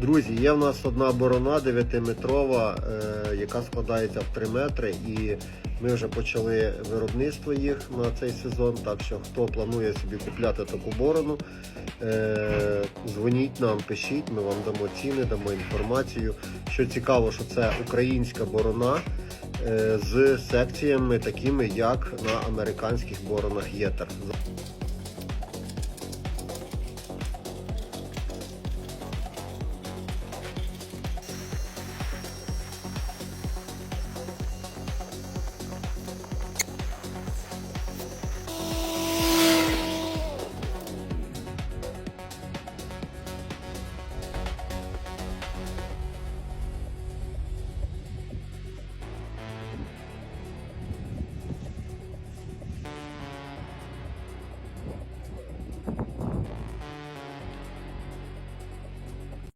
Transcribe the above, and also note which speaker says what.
Speaker 1: Друзі, є в нас одна борона 9-метрова, е, яка складається в 3 метри, і ми вже почали виробництво їх на цей сезон. Так що хто планує собі купляти таку борону, е, дзвоніть нам, пишіть, ми вам дамо ціни, дамо інформацію. Що цікаво, що це українська борона е, з секціями такими, як на американських боронах Єтер.